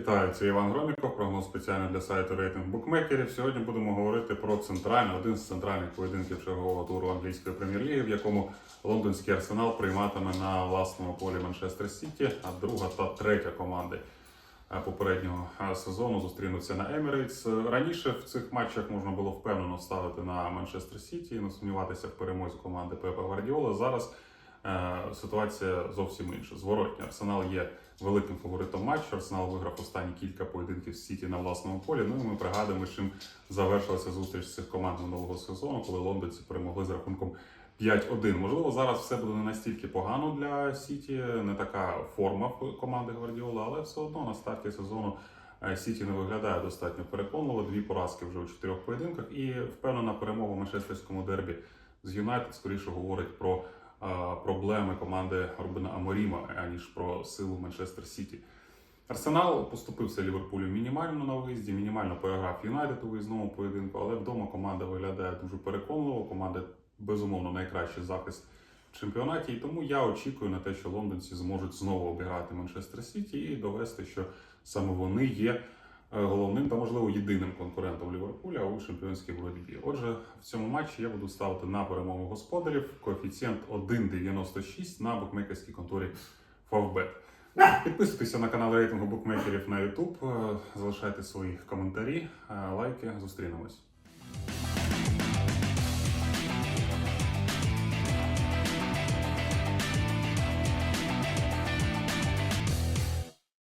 Вітаю, це Іван Громіков, прогноз спеціально для сайту рейтинг букмекерів. Сьогодні будемо говорити про центральний, один з центральних поєдинків чергового туру англійської прем'єр-ліги, в якому лондонський арсенал прийматиме на власному полі Манчестер Сіті, а друга та третя команди е, попереднього е, сезону зустрінуться на Емірейтс. Раніше в цих матчах можна було впевнено ставити на Манчестер Сіті і не сумніватися в перемозі команди Пепа Гвардіола. Зараз ситуація зовсім інша. Зворотня Арсенал є великим фаворитом матчу. Арсенал виграв останні кілька поєдинків з Сіті на власному полі. Ну і ми пригадуємо, чим завершилася зустріч цих команд минулого сезону, коли лондонці перемогли з рахунком 5-1. Можливо, зараз все буде не настільки погано для Сіті, не така форма команди Гвардіола, але все одно на старті сезону. е, Сіті не виглядає достатньо переконливо. Дві поразки вже у чотирьох поєдинках. І впевнена перемога в манчестерському дербі з Юнайтед скоріше говорить про е, проблеми команди Рубена Аморіма, аніж про силу Манчестер Сіті. Арсенал поступився Ліверпулю мінімально на виїзді, мінімально переграв Юнайтед у виїзному поєдинку, але вдома команда виглядає дуже переконливо. Команда безумовно найкращий захист в чемпіонаті. І тому я очікую на те, що лондонці зможуть знову обіграти Манчестер Сіті і довести, що саме вони є головним та можливо єдиним конкурентом Ліверпуля у чемпіонській боротьбі. Отже, в цьому матчі я буду ставити на перемогу господарів. Коефіцієнт 1,96 на букмекерській конторі Favbet. Підписуйтеся на канал рейтингу букмекерів на YouTube, е, залишайте свої коментарі, е, лайки. Зустрінемось.